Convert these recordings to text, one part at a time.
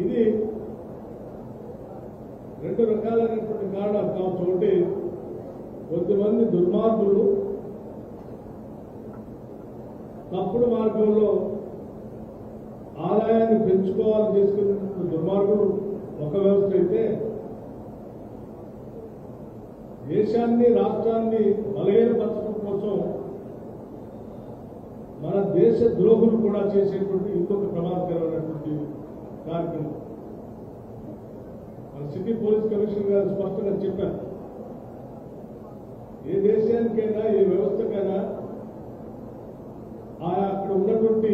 ఇది రెండు రకాలైనటువంటి కారణాలు కావచ్చు ఒకటి కొంతమంది దుర్మార్గులు తప్పుడు మార్గంలో ఆదాయాన్ని పెంచుకోవాలని చేసుకున్నటువంటి దుర్మార్గులు ఒక వ్యవస్థ అయితే దేశాన్ని రాష్ట్రాన్ని బలహీనపరచడం కోసం మన దేశ ద్రోహులు కూడా చేసేటువంటి ఇంకొక ప్రమాదకరమైనటువంటి కార్యక్రమం. మన సిటీ పోలీస్ కమిషనర్ గారు స్పష్టంగా చెప్పారు. ఏ దేశానికైనా ఏ వ్యవస్థకైనా ఆ అక్కడ ఉన్నటువంటి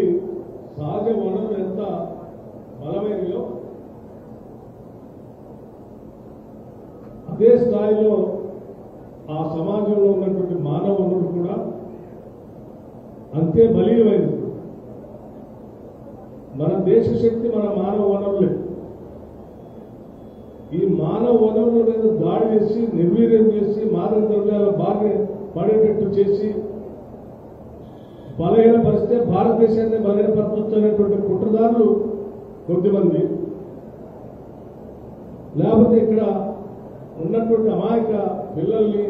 సహజ వనరులు ఎంత బలమైనయో అదే స్థాయిలో ఆ సమాజంలో ఉన్నటువంటి మానవ వనరులు కూడా అంతే బలీయమైనది దేశ శక్తి మన మానవ వనరులే. ఈ మానవ వనరుల మీద దాడి చేసి నిర్వీర్యం చేసి మాదక ద్రవ్యాల బాగా పడేటట్టు చేసి బలహీనపరిస్తే భారతదేశాన్ని బలహీనపరచుతున్నటువంటి కుట్రదారులు కొద్దిమంది. లేకపోతే ఇక్కడ ఉన్నటువంటి అమాయక పిల్లల్ని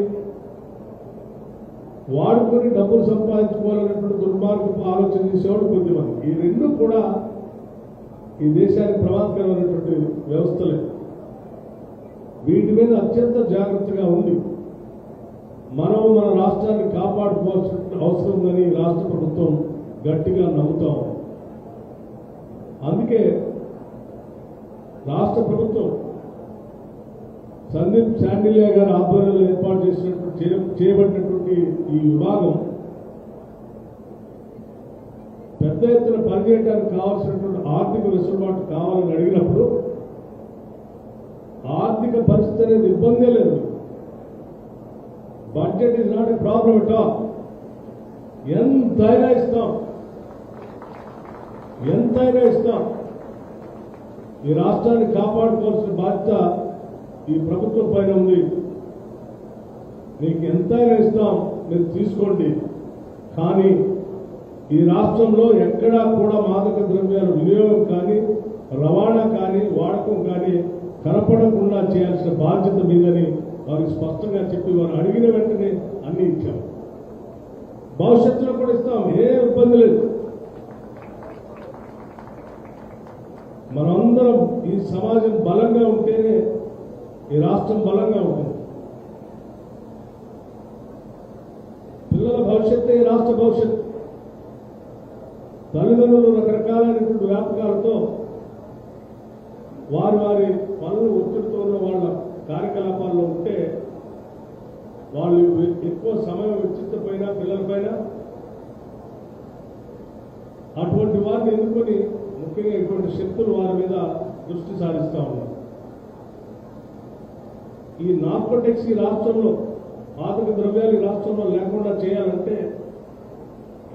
వాడుకొని డబ్బులు సంపాదించుకోవాలనేటువంటి దుర్మార్గపు ఆలోచన చేసేవాడు కొద్దిమంది. ఈ రెండు కూడా ఈ దేశానికి ప్రమాదకరమైనటువంటి వ్యవస్థలే వీటి మీద అత్యంత జాగ్రత్తగా ఉంది మనం మన రాష్ట్రాన్ని కాపాడుకోవాల్సిన అవసరం ఉందని రాష్ట్ర ప్రభుత్వం గట్టిగా నమ్ముతాం అందుకే రాష్ట్ర ప్రభుత్వం సందీప్ శాండిలియా గారి ఆధ్వర్యంలో ఏర్పాటు చేసినటువంటి చేయబడినటువంటి ఈ విభాగం పెద్ద ఎత్తున పనిచేయడానికి కావాల్సినటువంటి ఆర్థిక వెసులుబాటు కావాలని అడిగినప్పుడు ఆర్థిక పరిస్థితి అనేది ఇబ్బందే లేదు. Budget is not a problem at ఎంతైనా ఇస్తాం. ఎంతైనా ఇస్తాం. ఈ రాష్ట్రాన్ని కాపాడుకోవాల్సిన బాధ్యత ఈ ప్రభుత్వం పైన ఉంది. మీకు ఎంతైనా ఇస్తాం. మీరు తీసుకోండి. కానీ ఈ రాష్ట్రంలో ఎక్కడా కూడా మాదక ద్రవ్యాల వినియోగం కానీ రవాణా కానీ వాడకం కానీ కనపడకుండా చేయాల్సిన బాధ్యత మీదని వారికి స్పష్టంగా చెప్పి వారు అడిగిన వెంటనే అన్ని ఇచ్చాం భవిష్యత్తులో కూడా ఇస్తాం ఏ ఇబ్బంది లేదు. మనందరం ఈ సమాజం బలంగా ఉంటేనే ఈ రాష్ట్రం బలంగా ఉంటుంది పిల్లల భవిష్యత్తే ఈ రాష్ట్ర భవిష్యత్తు తల్లిదండ్రులు రకరకాలైనటువంటి వ్యాపకాలతో వారి వారి పనులు ఒత్తిడితో ఉన్న వాళ్ళ కార్యకలాపాల్లో ఉంటే వాళ్ళు ఎక్కువ సమయం వెచ్చితపైన పిల్లలపైన అటువంటి వారిని ఎన్నుకొని ముఖ్యంగా ఇటువంటి శక్తులు వారి మీద దృష్టి సారిస్తా ఉన్నారు. ఈ నార్కోటెక్స్ ఈ రాష్ట్రంలో ఆర్థిక ద్రవ్యాలు ఈ రాష్ట్రంలో లేకుండా చేయాలంటే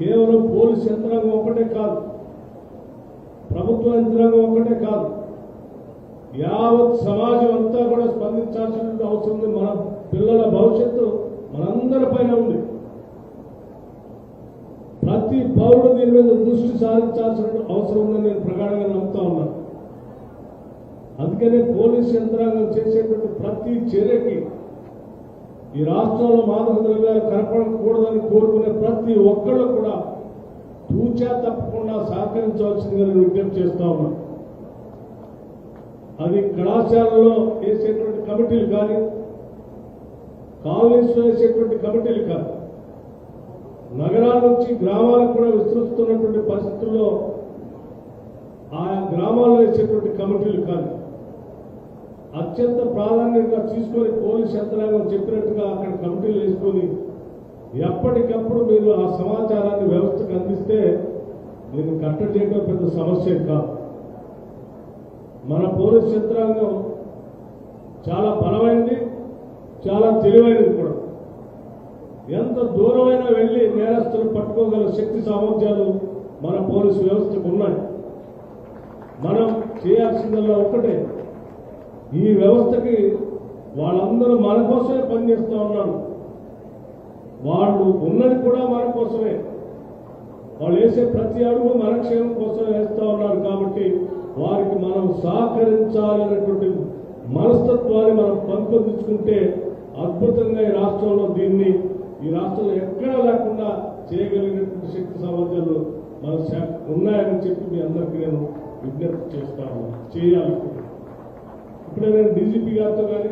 కేవలం పోలీస్ యంత్రాంగం ఒకటే కాదు ప్రభుత్వ యంత్రాంగం ఒకటే కాదు యావత్ సమాజం అంతా కూడా స్పందించాల్సిన అవసరం ఉంది. మన పిల్లల భవిష్యత్తు మనందరిపైన ఉంది. ప్రతి పౌరుడు దీని మీద దృష్టి సారించాల్సిన అవసరం ఉందని నేను ప్రగాఢంగా నమ్ముతా ఉన్నాను అందుకనే పోలీస్ యంత్రాంగం చేసేటువంటి ప్రతి చర్యకి ఈ రాష్ట్రంలో మాదక ద్రవ్యాలు కనపడకూడదని కోరుకునే ప్రతి ఒక్కళ్ళు కూడా తూచా తప్పకుండా సహకరించవలసిందిగా నేను విజ్ఞప్తి చేస్తా ఉన్నాను అది కళాశాలలో వేసేటువంటి కమిటీలు కానీ కాలనీస్లో వేసేటువంటి కమిటీలు కాదు. నగరాల నుంచి గ్రామాలకు కూడా విస్తృతున్నటువంటి పరిస్థితుల్లో ఆయా గ్రామాల్లో వేసేటువంటి కమిటీలు కానీ అత్యంత ప్రాధాన్యంగా తీసుకొని పోలీస్ యంత్రాంగం చెప్పినట్టుగా అక్కడ కమిటీలు వేసుకొని ఎప్పటికప్పుడు మీరు ఆ సమాచారాన్ని వ్యవస్థకు అందిస్తే దీన్ని కట్టడి చేయడం పెద్ద సమస్య కాదు మన పోలీస్ యంత్రాంగం చాలా బలమైనది చాలా తెలివైనది కూడా. ఎంత దూరమైనా వెళ్ళి నేరస్తులు పట్టుకోగల శక్తి సామర్థ్యాలు మన పోలీసు వ్యవస్థకు ఉన్నాయి. మనం చేయాల్సిందల్లా ఒక్కటే. ఈ వ్యవస్థకి వాళ్ళందరూ మన కోసమే పనిచేస్తూ ఉన్నారు. వాళ్ళు ఉన్నది కూడా మన కోసమే. వాళ్ళు వేసే ప్రతి అడుగు మన క్షేమం కోసం వేస్తూ ఉన్నారు కాబట్టి వారికి మనం సహకరించాలనేటువంటి మనస్తత్వాన్ని మనం పంపొందించుకుంటే అద్భుతంగా ఈ రాష్ట్రంలో దీన్ని ఈ రాష్ట్రంలో ఎక్కడా లేకుండా చేయగలిగినటువంటి శక్తి సామర్థ్యాలు మన ఉన్నాయని చెప్పి మీ అందరికీ నేను విజ్ఞప్తి చేస్తాను. చేయాలి. ఇప్పుడే నేను డీజీపీ గారితో కానీ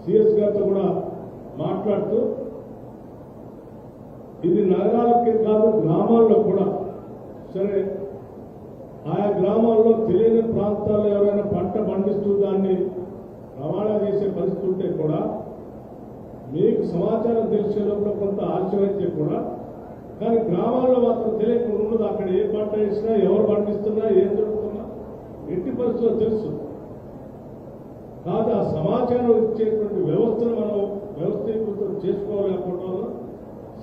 సిఎస్ గారితో కూడా మాట్లాడుతూ ఇది నగరాలకి కాదు గ్రామాల్లో కూడా. సరే ఆయా గ్రామాల్లో తెలియని ప్రాంతాల్లో ఎవరైనా పంట పండిస్తూ దాన్ని రవాణా చేసే పరిస్థితి ఉంటే కూడా మీకు సమాచారం తెలిసే లోపల కొంత ఆలస్యమైతే కూడా. కానీ గ్రామాల్లో మాత్రం తెలియకుండా ఉండదు. అక్కడ ఏ పంట వేసినా ఎవరు పండిస్తున్నా ఏం జరుగుతున్నా ఎట్టి పరిస్థితుల్లో తెలుసు. కాదు ఆ సమాచారం ఇచ్చేటువంటి వ్యవస్థను మనం వ్యవస్థీకృతం చేసుకోలేకపోవడం వల్ల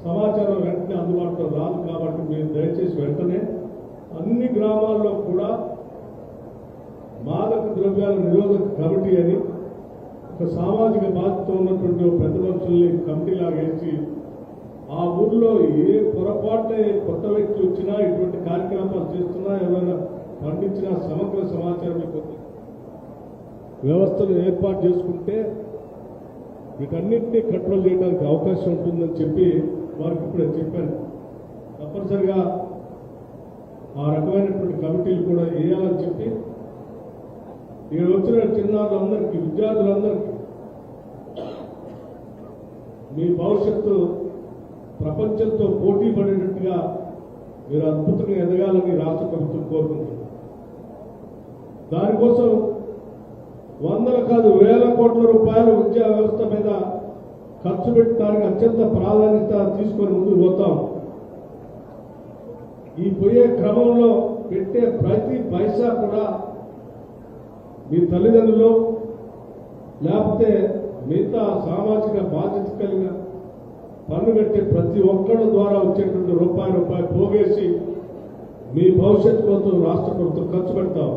సమాచారం వెంటనే అందుబాటులో రాదు కాబట్టి మీరు దయచేసి వెంటనే అన్ని గ్రామాల్లో కూడా మాదక ద్రవ్యాల నిరోధక కమిటీ అని ఒక సామాజిక బాధ్యత ఉన్నటువంటి పెద్ద మనుషుల్ని కమిటీ వేసి ఆ ఊర్లో ఏ పొరపాటున కొత్త వ్యక్తి వచ్చినా ఇటువంటి కార్యక్రమాలు చేస్తున్నా ఎవరైనా పండించినా సమగ్ర సమాచారం మీకు వ్యవస్థను ఏర్పాటు చేసుకుంటే వీటన్నింటినీ కంట్రోల్ చేయడానికి అవకాశం ఉంటుందని చెప్పి వారికి ఇప్పుడు చెప్పాను తప్పనిసరిగా ఆ రకమైనటువంటి కమిటీలు కూడా వేయాలని చెప్పి ఇక్కడ వచ్చిన చిన్నారులందరికీ విద్యార్థులందరికీ మీ భవిష్యత్తు ప్రపంచంతో పోటీ పడేటట్టుగా మీరు అద్భుతంగా ఎదగాలని రాష్ట్ర ప్రభుత్వం కోరుకుంటుంది దానికోసం వందల కాదు వేల కోట్ల రూపాయలు విద్యా వ్యవస్థ మీద ఖర్చు పెట్టడానికి అత్యంత ప్రాధాన్యత తీసుకొని ముందుకు పోతాం. ఈ పోయే క్రమంలో పెట్టే ప్రతి పైసా కూడా మీ తల్లిదండ్రులు లేకపోతే మిగతా సామాజిక బాధ్యత కలిగిన పన్ను కట్టే ప్రతి ఒక్కళ్ళ ద్వారా వచ్చేటువంటి రూపాయి రూపాయి పోగేసి మీ భవిష్యత్తు కోసం రాష్ట్ర ప్రభుత్వం ఖర్చు పెడతాం.